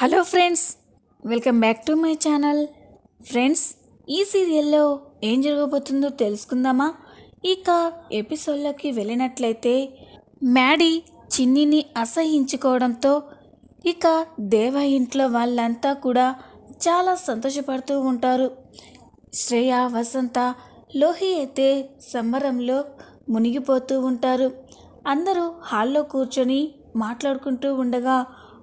Hello friends welcome back to my channel. Friends ఈ సీరియల్లో ఏం జరగబోతుందో తెలుసుకుందామా? ఇక ఎపిసోడ్లోకి వెళ్ళినట్లయితే మ్యాడీ చిన్నిని అసహించుకోవడంతో ఇక దేవ ఇంట్లో వాళ్ళంతా కూడా చాలా సంతోషపడుతూ ఉంటారు. శ్రేయ వసంత లోహి అయితే సంబరంలో మునిగిపోతూ ఉంటారు. అందరూ హాల్లో కూర్చొని మాట్లాడుకుంటూ ఉండగా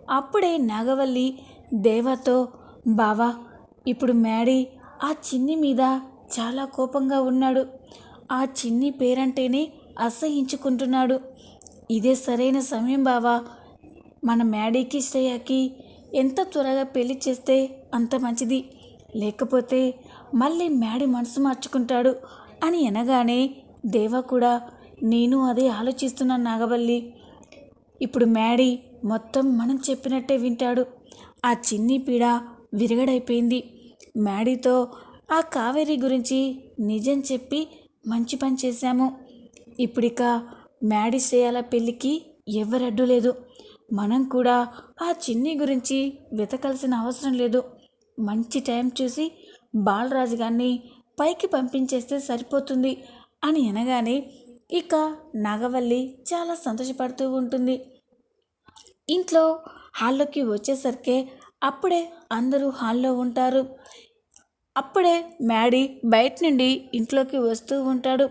అప్పుడే నాగవల్లి దేవతో బావా ఇప్పుడు మ్యాడీ ఆ చిన్ని మీద చాలా కోపంగా ఉన్నాడు. ఆ చిన్ని పేరంటేనే అసహించుకుంటున్నాడు. ఇదే సరైన సమయం బావా. మన మ్యాడీకి శ్రేయకి ఎంత త్వరగా పెళ్ళి చేస్తే అంత మంచిది. లేకపోతే మళ్ళీ మ్యాడీ మనసు మార్చుకుంటాడు అని అనగానే దేవ కూడా నేను అదే ఆలోచిస్తున్నాను నాగవల్లి. ఇప్పుడు మ్యాడీ మొత్తం మనం చెప్పినట్టే వింటాడు. ఆ చిన్ని పీడ విరగడైపోయింది. మ్యాడీతో ఆ కావేరి గురించి నిజం చెప్పి మంచి పని చేశాము. ఇప్పుడిక మ్యాడీ శ్రేయాల పెళ్ళికి ఎవరడ్డు లేదు. మనం కూడా ఆ చిన్ని గురించి వెతకాల్సిన అవసరం లేదు. మంచి టైం చూసి బాలరాజు గారిని పైకి పంపించేస్తే సరిపోతుంది అని అనగానే ఇక నాగవల్లి చాలా సంతోషపడుతూ ఉంటుంది. ఇంట్లో హాల్లోకి వచ్చేసరికి అప్పుడే అందరూ హాల్లో ఉంటారు. అప్పుడే మ్యాడీ బయట నుండి ఇంట్లోకి వస్తూ ఉంటాడు.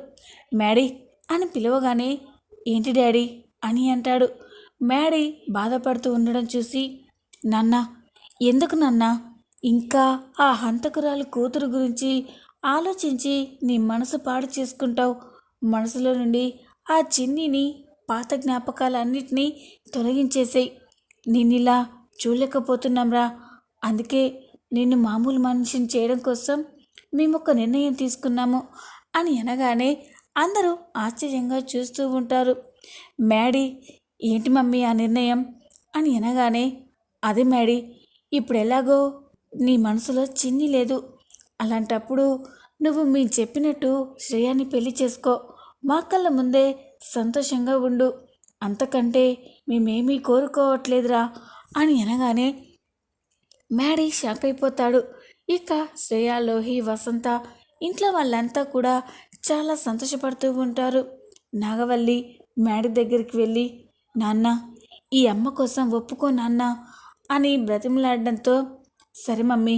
మ్యాడీ అని పిలవగానే ఏంటి డాడీ అని అంటాడు. మ్యాడీ బాధపడుతూ ఉండడం చూసి నాన్న ఎందుకు నాన్న? ఇంకా ఆ హంతకురాలు కూతురు గురించి ఆలోచించి నీ మనసు పాడు చేసుకుంటావు. మనసులో నుండి ఆ చిన్నిని పాత జ్ఞాపకాలన్నిటినీ తొలగించేసేయి. నిన్నిలా చూడలేకపోతున్నాంరా. అందుకే నిన్ను మామూలు మనిషిని చేయడం కోసం మేము ఒక నిర్ణయం తీసుకున్నాము అని అనగానే అందరూ ఆశ్చర్యంగా చూస్తూ ఉంటారు. మ్యాడీ ఏంటి మమ్మీ ఆ నిర్ణయం? అని అనగానే అదే మ్యాడీ ఇప్పుడు ఎలాగో నీ మనసులో చిన్ని లేదు. అలాంటప్పుడు నువ్వు మీ చెప్పినట్టు శ్రేయాని పెళ్ళి చేసుకో. మా కళ్ళ ముందే సంతోషంగా ఉండు. అంతకంటే మేమేమీ కోరుకోవట్లేదురా అని అనగానే మ్యాడీ షాక్ అయిపోతాడు. ఇక శ్రేయ లోహి వసంత ఇంట్లో వాళ్ళంతా కూడా చాలా సంతోషపడుతూ ఉంటారు. నాగవల్లి మ్యాడీ దగ్గరికి వెళ్ళి నాన్న ఈ అమ్మ కోసం ఒప్పుకో నాన్న అని బ్రతిమలాడడంతో సరే మమ్మీ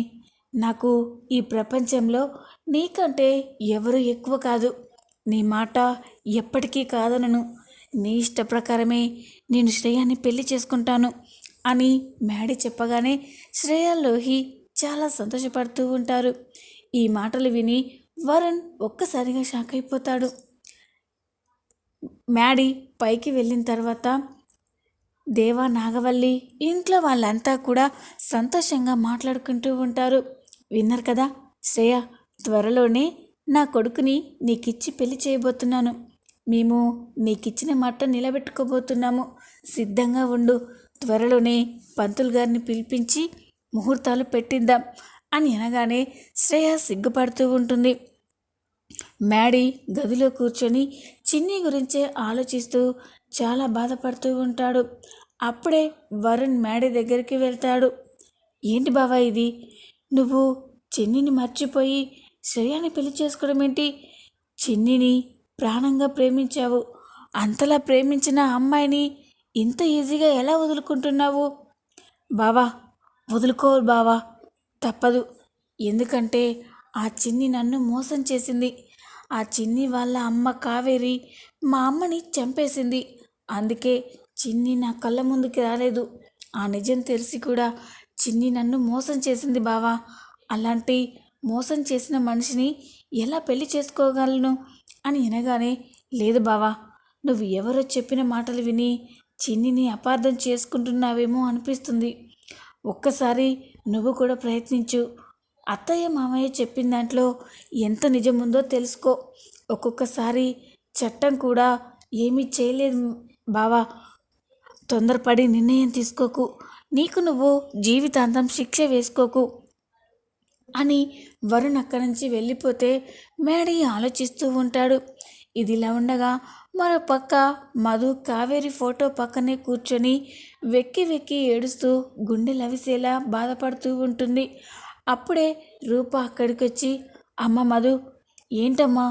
నాకు ఈ ప్రపంచంలో నీకంటే ఎవరు ఎక్కువ కాదు. నీ మాట ఎప్పటికీ కాదనను. నీ ఇష్ట ప్రకారమే నేను శ్రేయాన్ని పెళ్ళి చేసుకుంటాను అని మ్యాడీ చెప్పగానే శ్రేయ లోహి చాలా సంతోషపడుతూ ఉంటారు. ఈ మాటలు విని వరుణ్ ఒక్కసారిగా షాక్ అయిపోతాడు. మ్యాడీ పైకి వెళ్ళిన తర్వాత దేవా నాగవల్లి ఇంట్లో వాళ్ళంతా కూడా సంతోషంగా మాట్లాడుకుంటూ ఉంటారు. విన్నారు కదా? శ్రేయ త్వరలోనే నా కొడుకుని నీకిచ్చి పెళ్ళి చేయబోతున్నాను. మేము నీకిచ్చిన మాట నిలబెట్టుకోబోతున్నాము. సిద్ధంగా ఉండు. త్వరలోనే పంతులు గారిని పిలిపించి ముహూర్తాలు పెట్టిద్దాం అని అనగానే శ్రేయ సిగ్గుపడుతూ ఉంటుంది. మ్యాడీ గదిలో కూర్చొని చిన్ని గురించే ఆలోచిస్తూ చాలా బాధపడుతూ ఉంటాడు. అప్పుడే వరుణ్ మ్యాడీ దగ్గరికి వెళ్తాడు. ఏంటి బావా ఇది? నువ్వు చిన్నిని మర్చిపోయి శ్రేయాని పెళ్ళి చేసుకోవడం ఏంటి చిన్నిని ప్రాణంగా ప్రేమించావు. అంతలా ప్రేమించిన అమ్మాయిని ఇంత ఈజీగా ఎలా వదులుకుంటున్నావు? బావా వదులుకో బావా తప్పదు. ఎందుకంటే ఆ చిన్ని నన్ను మోసం చేసింది. ఆ చిన్ని వాళ్ళ అమ్మ కావేరి మా అమ్మని చంపేసింది. అందుకే చిన్ని నా కళ్ళ ముందుకి రాలేదు. ఆ నిజం తెలిసి కూడా చిన్ని నన్ను మోసం చేసింది బావా. అలాంటి మోసం చేసిన మనిషిని ఎలా పెళ్ళి చేసుకోగలను? అని వినగానే లేదు బావా నువ్వు ఎవరో చెప్పిన మాటలు విని చిన్నిని అపార్థం చేసుకుంటున్నావేమో అనిపిస్తుంది. ఒక్కసారి నువ్వు కూడా ప్రయత్నించు. అత్తయ్య మామయ్య చెప్పిన దాంట్లో ఎంత నిజముందో తెలుసుకో. ఒక్కొక్కసారి చట్టం కూడా ఏమీ చేయలేదు బావా. తొందరపడి నిర్ణయం తీసుకోకు. నీకు నువ్వు జీవితాంతం శిక్ష వేసుకోకు అని వరుణ్ అక్కడి నుంచి వెళ్ళిపోతే మేడీ ఆలోచిస్తూ ఉంటాడు. ఇదిలా ఉండగా మరో పక్క మధు కావేరి ఫోటో పక్కనే కూర్చొని వెక్కి వెక్కి ఏడుస్తూ గుండె లవిసేలా బాధపడుతూ ఉంటుంది. అప్పుడే రూప అక్కడికి వచ్చి అమ్మ మధు ఏంటమ్మా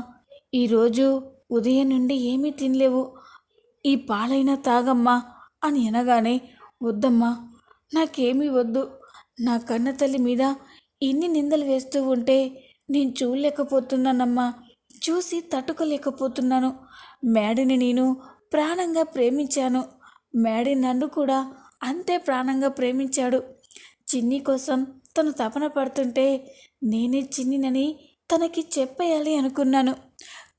ఈరోజు ఉదయం నుండి ఏమీ తినలేవు ఈ పాలైనా తాగమ్మా అని అనగానే వద్దమ్మా నాకేమీ వద్దు. నా కన్న తల్లి మీద ఇన్ని నిందలు వేస్తూ ఉంటే నేను చూడలేకపోతున్నానమ్మా. చూసి తట్టుకోలేకపోతున్నాను. మేడని నేను ప్రాణంగా ప్రేమించాను. మేడి నన్ను కూడా అంతే ప్రాణంగా ప్రేమించాడు. చిన్ని కోసం తను తపన పడుతుంటే నేనే చిన్నినని తనకి చెప్పేయాలి అనుకున్నాను.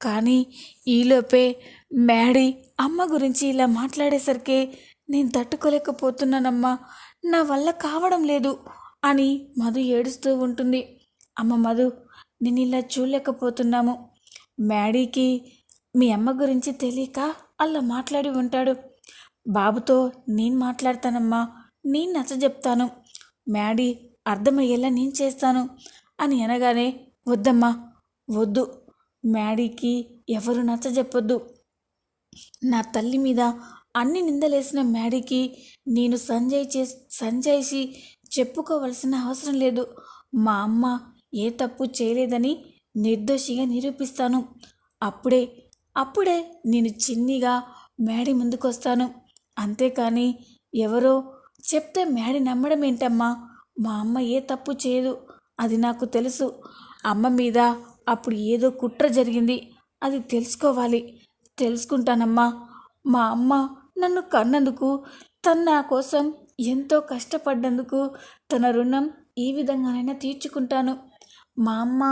కానీ ఈలోపే మ్యాడీ అమ్మ గురించి ఇలా మాట్లాడేసరికి నేను తట్టుకోలేకపోతున్నానమ్మా. నా వల్ల కావడం లేదు అని మధు ఏడుస్తూ ఉంటుంది. అమ్మ మధు నేను ఇలా చూడలేకపోతున్నాము. మ్యాడీకి మీ అమ్మ గురించి తెలియక అలా మాట్లాడి ఉంటాడు. బాబుతో నేను మాట్లాడతానమ్మా నేను నచ్చ చెప్తాను. మ్యాడీ అర్థమయ్యేలా నేను చేస్తాను అని అనగానే వద్దమ్మా వద్దు. మ్యాడీకి ఎవరు నచ్చ చెప్పొద్దు. నా తల్లి మీద అన్ని నిందలేసిన మ్యాడీకి నేను సంజయ్ చే సంజయ్సి చెప్పుకోవలసిన అవసరం లేదు. మా అమ్మ ఏ తప్పు చేయలేదని నిర్దోషిగా నిరూపిస్తాను. అప్పుడే అప్పుడే నేను చిన్నిగా మేడి ముందుకొస్తాను. అంతేకాని ఎవరో చెప్తే మేడి నమ్మడం ఏంటమ్మా? మా అమ్మ ఏ తప్పు చేయదు. అది నాకు తెలుసు. అమ్మ మీద అప్పుడు ఏదో కుట్ర జరిగింది. అది తెలుసుకోవాలి. తెలుసుకుంటానమ్మా. మా అమ్మ నన్ను కన్నందుకు తను నా కోసం ఎంతో కష్టపడ్డందుకు తన రుణం ఈ విధంగానైనా తీర్చుకుంటాను. మా అమ్మ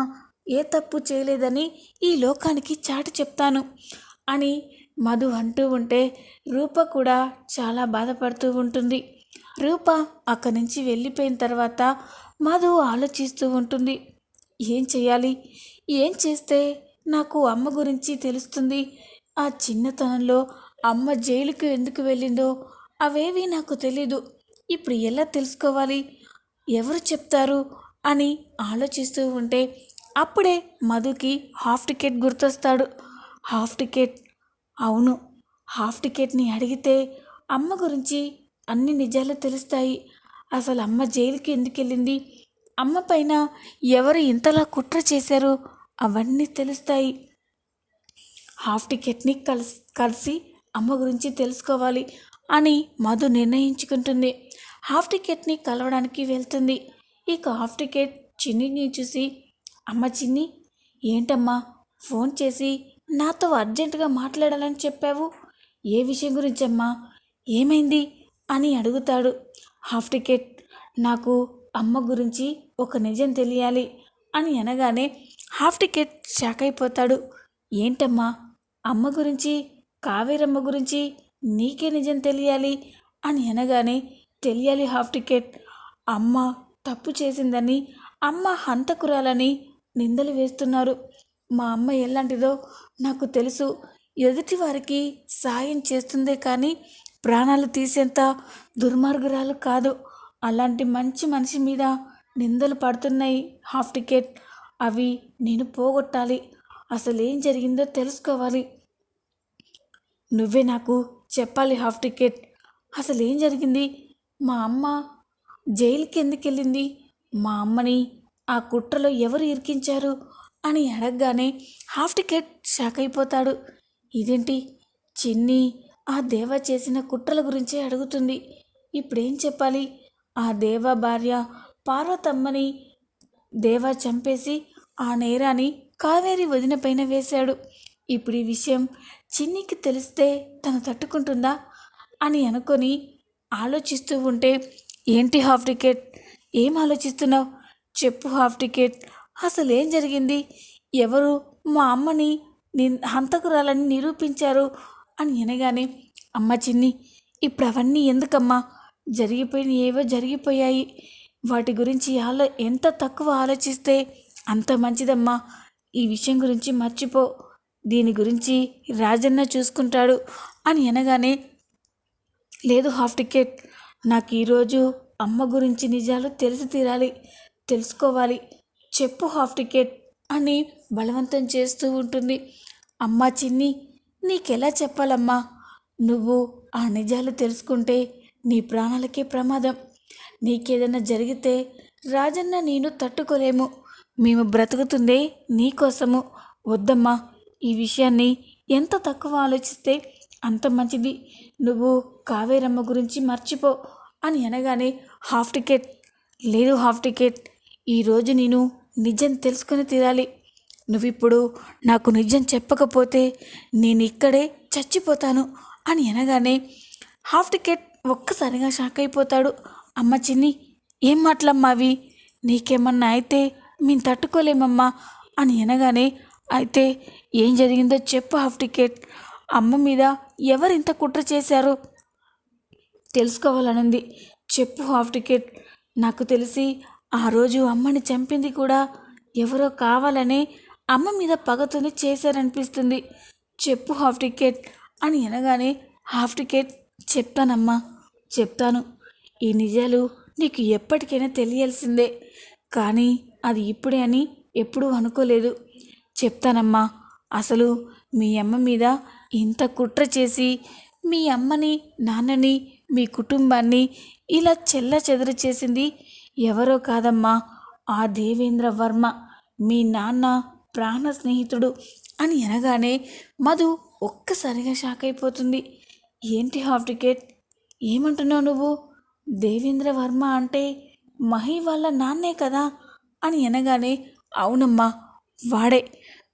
ఏ తప్పు చేయలేదని ఈ లోకానికి చాటి చెప్తాను అని మధు అంటూ ఉంటే రూప కూడా చాలా బాధపడుతూ ఉంటుంది. రూప అక్కడి నుంచి వెళ్ళిపోయిన తర్వాత మధు ఆలోచిస్తూ ఉంటుంది. ఏం చేయాలి? ఏం చేస్తే నాకు అమ్మ గురించి తెలుస్తుంది? ఆ చిన్నతనంలో అమ్మ జైలుకి ఎందుకు వెళ్ళిందో అవేవి నాకు తెలీదు. ఇప్పుడు ఎలా తెలుసుకోవాలి? ఎవరు చెప్తారు? అని ఆలోచిస్తూ ఉంటే అప్పుడే మధుకి హాఫ్ టికెట్ గుర్తొస్తాడు. Half ticket? అవును. హాఫ్ టికెట్ని అడిగితే అమ్మ గురించి అన్ని నిజాలు తెలుస్తాయి. అసలు అమ్మ జైలుకి ఎందుకు వెళ్ళింది? అమ్మ పైన ఎవరు ఇంతలా కుట్ర చేశారు? అవన్నీ తెలుస్తాయి. హాఫ్ టికెట్ని కలిసి కలిసి అమ్మ గురించి తెలుసుకోవాలి అని మధు నిర్ణయించుకుంటుంది. హాఫ్ టికెట్ని కలవడానికి వెళ్తుంది. ఇక హాఫ్ టికెట్ చిన్నిని చూసి అమ్మ చిన్ని ఏంటమ్మా? ఫోన్ చేసి నాతో అర్జెంటుగా మాట్లాడాలని చెప్పావు? ఏ విషయం గురించమ్మా? ఏమైంది? అని అడుగుతాడు. హాఫ్ టికెట్ నాకు అమ్మ గురించి ఒక నిజం తెలియాలి అని అనగానే హాఫ్ టికెట్ షాక్ అయిపోతాడు. ఏంటమ్మా? అమ్మ గురించి కావేరమ్మ గురించి నీకే నిజం తెలియాలి అని అనగానే తెలియాలి హాఫ్ టికెట్. అమ్మ తప్పు చేసిందని అమ్మ హంతకురాలని నిందలు వేస్తున్నారు. మా అమ్మ ఎలాంటిదో నాకు తెలుసు. ఎదుటి వారికి సాయం చేస్తుందే కానీ ప్రాణాలు తీసేంత దుర్మార్గురాలు కాదు. అలాంటి మంచి మనిషి మీద నిందలు పడుతున్నాయి హాఫ్ టికెట్. అవి నేను పోగొట్టాలి. అసలు ఏం జరిగిందో తెలుసుకోవాలి. నువ్వే నాకు చెప్పాలి హాఫ్ టికెట్. అసలు ఏం జరిగింది? మా అమ్మ జైలుకి ఎందుకు వెళ్ళింది మా అమ్మని ఆ కుట్రలో ఎవరు ఇరికించారు? అని అడగగానే హాఫ్ టికెట్ షాక్ అయిపోతాడు. ఇదేంటి? చిన్ని ఆ దేవ చేసిన కుట్రల గురించే అడుగుతుంది. ఇప్పుడేం చెప్పాలి? ఆ దేవ భార్య పార్వతమ్మని దేవ చంపేసి ఆ నేరాన్ని కావేరి వదిన పైన వేశాడు. ఇప్పుడు ఈ విషయం చిన్నికి తెలిస్తే తను తట్టుకుంటుందా అని అనుకొని ఆలోచిస్తూ ఉంటే ఏంటి హాఫ్ టికెట్? ఏం ఆలోచిస్తున్నావు? చెప్పు హాఫ్ టికెట్. అసలు ఏం జరిగింది? ఎవరు? మా అమ్మని ని హంతకురాలని నిరూపించారు అని అనగానే అమ్మ చిన్ని ఇప్పుడు అవన్నీ ఎందుకమ్మా? జరిగిపోయిన ఏవో జరిగిపోయాయి. వాటి గురించి ఆలో ఎంత తక్కువ ఆలోచిస్తే అంత మంచిదమ్మా. ఈ విషయం గురించి మర్చిపో. దీని గురించి రాజన్న చూసుకుంటాడు అని అనగానే లేదు హాఫ్ టికెట్. నాకు ఈరోజు అమ్మ గురించి నిజాలు తెలిసి తీరాలి తెలుసుకోవాలి. చెప్పు హాఫ్ టికెట్ అని బలవంతం చేస్తూ ఉంటుంది. అమ్మ చిన్ని నీకెలా చెప్పాలమ్మా? నువ్వు ఆ నిజాలు తెలుసుకుంటే నీ ప్రాణాలకే ప్రమాదం. నీకేదైనా జరిగితే రాజన్న నేను తట్టుకోలేము. మేము బ్రతుకుతుందే నీకోసము వద్దమ్మా ఈ విషయాన్ని ఎంత తక్కువ ఆలోచిస్తే అంత మంచిది. నువ్వు కావేరమ్మ గురించి మర్చిపో అని అనగానే హాఫ్ టికెట్. లేదు హాఫ్ టికెట్. ఈరోజు నేను నిజం తెలుసుకొని తీరాలి. నువ్విప్పుడు నాకు నిజం చెప్పకపోతే నేను ఇక్కడే చచ్చిపోతాను అని అనగానే హాఫ్ టికెట్ ఒక్కసారిగా షాక్ అయిపోతాడు. అమ్మ చిన్ని ఏం మాటలమ్మా అవి? నీకేమన్నా అయితే మేము తట్టుకోలేమమ్మా అని అనగానే అయితే ఏం జరిగిందో చెప్పు హాఫ్ టికెట్ అమ్మ మీద ఎవరింత కుట్ర చేశారు? తెలుసుకోవాలనుంది. చెప్పు హాఫ్ టికెట్ నాకు తెలిసి ఆ రోజు అమ్మని చంపింది కూడా ఎవరో కావాలని అమ్మ మీద పగతోనే చేశారనిపిస్తుంది. చెప్పు హాఫ్ టికెట్ అని అనగానే హాఫ్ టికెట్ చెప్తానమ్మా చెప్తాను. ఈ నిజాలు నీకు ఎప్పటికైనా తెలియాల్సిందే. కానీ అది ఇప్పుడే అని ఎప్పుడూ అనుకోలేదు. చెప్తానమ్మా. అసలు మీ అమ్మ మీద ఇంత కుట్ర చేసి మీ అమ్మని నాన్నని మీ కుటుంబాన్ని ఇలా చెల్ల చెదరు చేసింది ఎవరో కాదమ్మా. ఆ దేవేంద్ర వర్మ మీ నాన్న ప్రాణ స్నేహితుడు అని అనగానే మధు ఒక్కసారిగా షాక్ అయిపోతుంది. ఏంటి హాఫ్ టికెట్? ఏమంటున్నావు నువ్వు? దేవేంద్ర వర్మ అంటే మహి వాళ్ళ నాన్నే కదా అని అనగానే అవునమ్మా వాడే.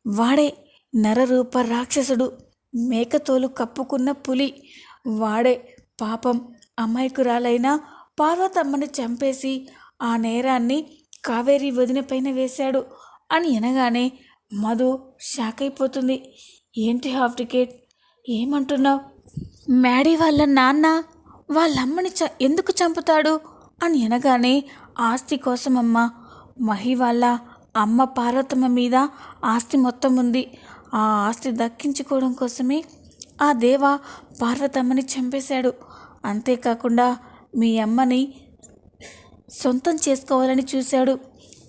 వాడే నరరూప రాక్షసుడు మేకతోలు కప్పుకున్న పులి. వాడే పాపం అమాయకురాలైన పార్వతమ్మని చంపేసి ఆ నేరాన్ని కావేరి వదిన పైన వేశాడు అని అనగానే మధు షాక్ అయిపోతుంది ఏంటి హాఫ్ టికెట్? ఏమంటున్నావు? మ్యాడీ వాళ్ళ నాన్న వాళ్ళమ్మని చ ఎందుకు చంపుతాడు? అని అనగానే ఆస్తి కోసమమ్మ మహి వాళ్ళ అమ్మ పార్వతమ్మ మీద ఆస్తి మొత్తం ఉంది. ఆ ఆస్తి దక్కించుకోవడం కోసమే ఆ దేవ పార్వతమ్మని చంపేశాడు. అంతేకాకుండా మీ అమ్మని సొంతం చేసుకోవాలని చూశాడు.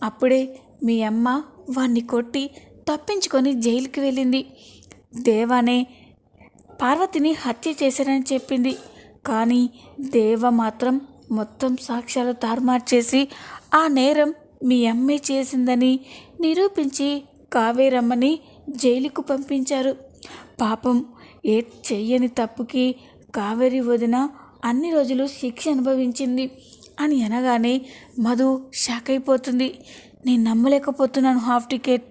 అప్పుడే మీ అమ్మ వాణ్ణి కొట్టి తప్పించుకొని జైలుకి వెళ్ళింది. దేవానే పార్వతిని హత్య చేశానని చెప్పింది. కానీ దేవ మాత్రం మొత్తం సాక్ష్యాలు తారుమారు చేసి ఆ నేరం మీ అమ్మే చేసిందని నిరూపించి కావేరమ్మని జైలుకు పంపించారు. పాపం ఏ చెయ్యని తప్పుకి కావేరి వదిన అన్ని రోజులు శిక్ష అనుభవించింది. అని అనగానే మధు షాక్ అయిపోతుంది. నేను నమ్మలేకపోతున్నాను హాఫ్ టికెట్.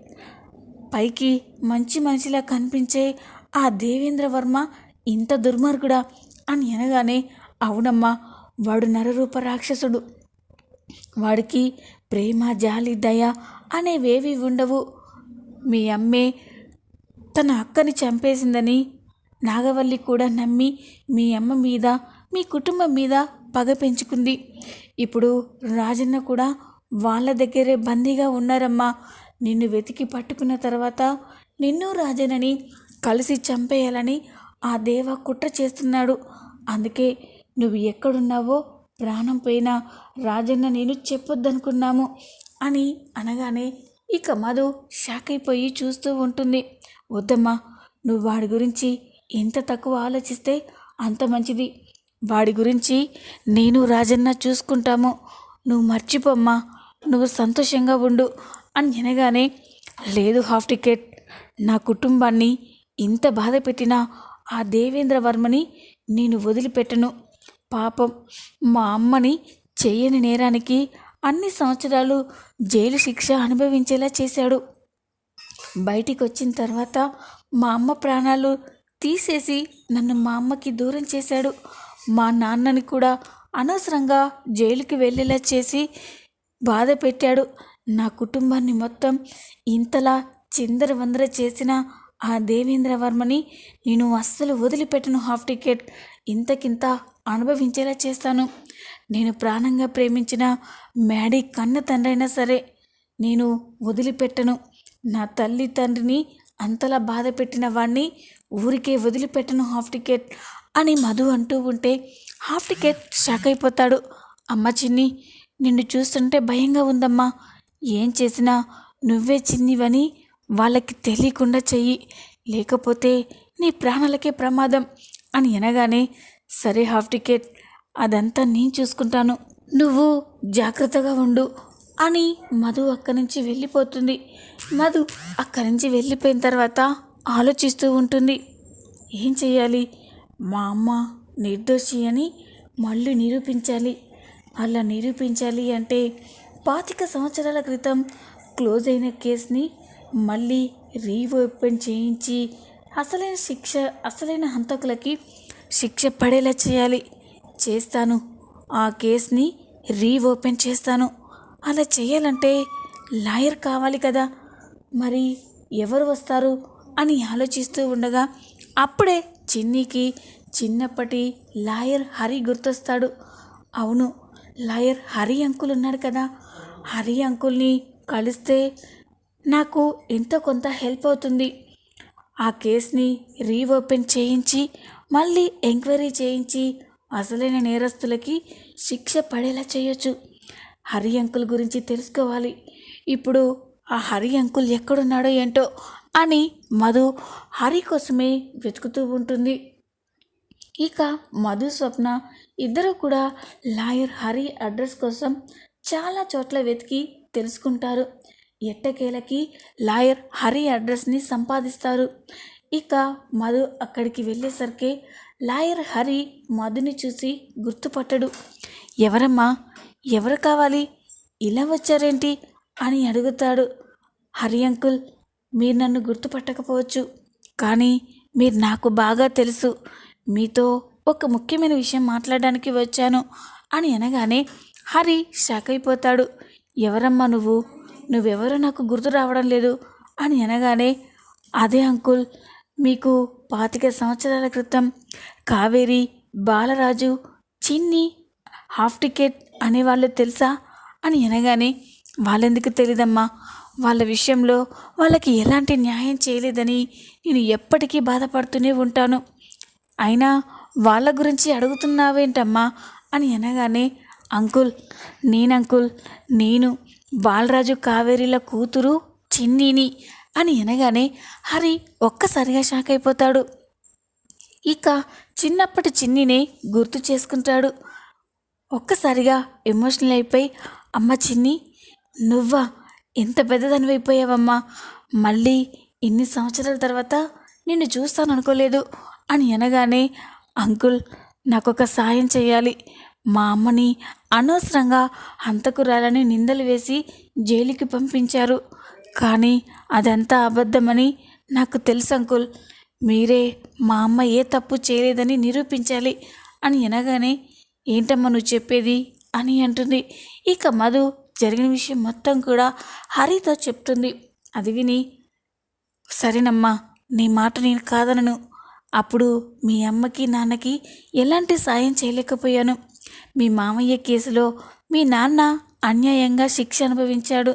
పైకి మంచి మనిషిలా కనిపించే ఆ దేవేంద్ర వర్మ ఇంత దుర్మార్గుడా? అని అనగానే అవునమ్మా వాడు నరరూప రాక్షసుడు. వాడికి ప్రేమ జాలి దయ అనేవేవి ఉండవు. మీ అమ్మే తన అక్కని చంపేసిందని నాగవల్లి కూడా నమ్మి మీ అమ్మ మీద మీ కుటుంబం మీద పగ పెంచుకుంది. ఇప్పుడు రాజన్న కూడా వాళ్ళ దగ్గరే బందీగా ఉన్నారమ్మా. నిన్ను వెతికి పట్టుకున్న తర్వాత నిన్ను రాజనని కలిసి చంపేయాలని ఆ దేవ కుట్ర చేస్తున్నాడు. అందుకే నువ్వు ఎక్కడున్నావో ప్రాణం పోయినా రాజన్న నేను చెప్పొద్దనుకున్నాము అని అనగానే ఇక మధు షాక్ అయిపోయి చూస్తూ ఉంటుంది. వద్దమ్మా నువ్వు వాడి గురించి ఎంత తక్కువ ఆలోచిస్తే అంత మంచిది. వాడి గురించి నేను రాజన్న చూసుకుంటాము. నువ్వు మర్చిపోమ్మా. నువ్వు సంతోషంగా ఉండు అని అనగానే లేదు హాఫ్ టికెట్. నా కుటుంబాన్ని ఇంత బాధ పెట్టినా ఆ దేవేంద్ర వర్మని నేను వదిలిపెట్టను. పాపం మా అమ్మని చేయని నేరానికి అన్ని సంవత్సరాలు జైలు శిక్ష అనుభవించేలా చేశాడు. బయటికి వచ్చిన తర్వాత మా అమ్మ ప్రాణాలు తీసేసి నన్ను మా అమ్మకి దూరం చేశాడు. మా నాన్నని కూడా అనవసరంగా జైలుకి వెళ్ళేలా చేసి బాధ పెట్టాడు. నా కుటుంబాన్ని మొత్తం ఇంతలా చిందరవందర చేసిన ఆ దేవేంద్ర వర్మని నేను అస్సలు వదిలిపెట్టను హాఫ్ టికెట్. ఇంతకింత అనుభవించేలా చేస్తాను. నేను ప్రాణంగా ప్రేమించిన మ్యాడీ కన్న తండ్రైనా సరే నేను వదిలిపెట్టను. నా తల్లి తండ్రిని అంతలా బాధ పెట్టిన వాడిని ఊరికే వదిలిపెట్టను హాఫ్ టికెట్ అని మధు అంటూ ఉంటే హాఫ్ టికెట్ షాక్ అయిపోతాడు. అమ్మ చిన్ని నిన్ను చూస్తుంటే భయంగా ఉందమ్మా. ఏం చేసినా నువ్వే చిన్నివని వాళ్ళకి తెలియకుండా చెయ్యి. లేకపోతే నీ ప్రాణాలకే ప్రమాదం అని అనగానే సరే హాఫ్ టికెట్. అదంతా నేను చూసుకుంటాను. నువ్వు జాగ్రత్తగా ఉండు అని మధు అక్కడి నుంచి వెళ్ళిపోతుంది. మధు అక్కడి నుంచి వెళ్ళిపోయిన తర్వాత ఆలోచిస్తూ ఉంటుంది. ఏం చేయాలి మా అమ్మ నిర్దోషి అని మళ్ళీ నిరూపించాలి. అలా నిరూపించాలి అంటే పాతిక సంవత్సరాల క్రితం క్లోజ్ అయిన కేసుని మళ్ళీ రీఓపెన్ చేయించి అసలైన శిక్ష అసలైన హంతకులకి శిక్ష పడేలా చేయాలి. చేస్తాను. ఆ కేసుని రీఓపెన్ చేస్తాను. అలా చేయాలంటే లాయర్ కావాలి కదా. మరి ఎవరు వస్తారు అని ఆలోచిస్తూ ఉండగా అప్పుడే చిన్నీకి చిన్నప్పటి లాయర్ హరి గుర్తొస్తాడు. అవును లాయర్ హరి అంకుల్ ఉన్నాడు కదా. హరి అంకుల్ని కలిస్తే నాకు ఎంతో కొంత హెల్ప్ అవుతుంది. ఆ కేసుని రీఓపెన్ చేయించి మళ్ళీ ఎంక్వైరీ చేయించి అసలైన నేరస్తులకి శిక్ష పడేలా చేయొచ్చు. హరి అంకుల్ గురించి తెలుసుకోవాలి. ఇప్పుడు ఆ హరి అంకుల్ ఎక్కడున్నాడో ఏంటో అని మధు హరి కోసమే వెతుకుతూ ఉంటుంది. ఇక మధు స్వప్న ఇద్దరు కూడా లాయర్ హరి అడ్రస్ కోసం చాలా చోట్ల వెతికి తెలుసుకుంటారు. ఎట్టకేలకి లాయర్ హరి అడ్రస్ని సంపాదిస్తారు. ఇక మధు అక్కడికి వెళ్ళేసరికి లాయర్ హరి మధుని చూసి గుర్తుపట్టడు. ఎవరమ్మా? ఎవరు కావాలి? ఇలా వచ్చారేంటి? అని అడుగుతాడు. హరి అంకుల్ మీరు నన్ను గుర్తుపట్టకపోవచ్చు కానీ మీరు నాకు బాగా తెలుసు. మీతో ఒక ముఖ్యమైన విషయం మాట్లాడడానికి వచ్చాను అని అనగానే హరి షాక్ అయిపోతాడు. ఎవరమ్మా నువ్వు? నువ్వెవరో నాకు గుర్తు రావడం లేదు అని అనగానే అదే అంకుల్ మీకు పాతిక సంవత్సరాల క్రితం కావేరి బాలరాజు చిన్ని హాఫ్ టికెట్ అనేవాళ్ళు తెలుసా? అని అనగానే వాళ్ళెందుకు తెలియదమ్మా వాళ్ళ విషయంలో వాళ్ళకి ఎలాంటి న్యాయం చేయలేదని నేను ఎప్పటికీ బాధపడుతూనే ఉంటాను. అయినా వాళ్ళ గురించి అడుగుతున్నావేంటమ్మా? అని అనగానే అంకుల్ నేను అంకుల్ నేను బాలరాజు కావేరీల కూతురు చిన్నీని అని అనగానే హరి ఒక్కసారిగా షాక్ అయిపోతాడు. ఇక చిన్నప్పటి చిన్నిని గుర్తు చేసుకుంటాడు. ఒక్కసారిగా ఎమోషనల్ అయిపోయి అమ్మ చిన్ని నువ్వా? ఎంత పెద్దదనివైపోయావమ్మా. మళ్ళీ ఇన్ని సంవత్సరాల తర్వాత నిన్ను చూస్తాను అనుకోలేదు అని అనగానే అంకుల్ నాకు ఒక సాయం చేయాలి మా అమ్మని అనవసరంగా హంతకురాలని నిందలు వేసి జైలుకి పంపించారు. కానీ అదంతా అబద్ధమని నాకు తెలుసు అంకుల్. మీరే మా అమ్మ ఏ తప్పు చేయలేదని నిరూపించాలి అని అనగానే ఏంటమ్మా నువ్వు చెప్పేది? అని అంటుంది. ఇక మధు జరిగిన విషయం మొత్తం కూడా హరితో చెప్తుంది. అది విని సరేనమ్మా నీ మాట నేను కాదనను. అప్పుడు మీ అమ్మకి నాన్నకి ఎలాంటి సాయం చేయలేకపోయాను. మీ మామయ్య కేసులో మీ నాన్న అన్యాయంగా శిక్ష అనుభవించాడు.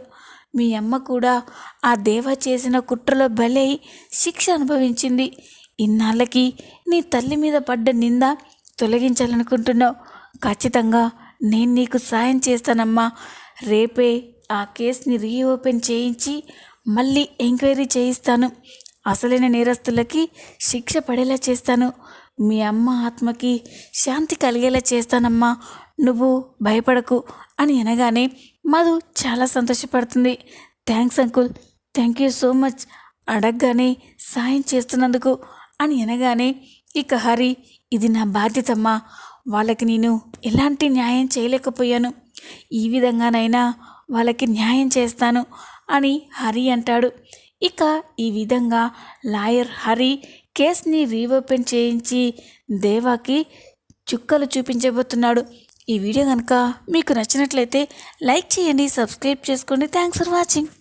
మీ అమ్మ కూడా ఆ దేవ చేసిన కుట్రలో బలై శిక్ష అనుభవించింది. ఇన్నాళ్ళకి నీ తల్లి మీద పడ్డ నింద తొలగించాలనుకుంటున్నావు. ఖచ్చితంగా నేను నీకు సాయం చేస్తానమ్మా. రేపే ఆ కేసుని రీఓపెన్ చేయించి మళ్ళీ ఎంక్వైరీ చేయిస్తాను. అసలైన నేరస్తులకి శిక్ష పడేలా చేస్తాను. మీ అమ్మ ఆత్మకి శాంతి కలిగేలా చేస్తానమ్మా. నువ్వు భయపడకు అని అనగానే మధు చాలా సంతోషపడుతుంది. Thanks uncle. Thank you so much. అడగగానే సాయం చేస్తున్నందుకు అని అనగానే ఇక హరి ఇది నా బాధ్యతమ్మా. వాళ్ళకి నేను ఎలాంటి న్యాయం చేయలేకపోయాను. ఈ విధంగానైనా వాళ్ళకి న్యాయం చేస్తాను అని హరి అంటాడు. ఇక ఈ విధంగా లాయర్ హరి కేస్ని రీఓపెన్ చేయించి దేవాకి చుక్కలు చూపించబోతున్నాడు. ఈ వీడియో కనుక మీకు నచ్చినట్లయితే లైక్ చేయండి సబ్స్క్రైబ్ చేసుకోండి. Thanks for watching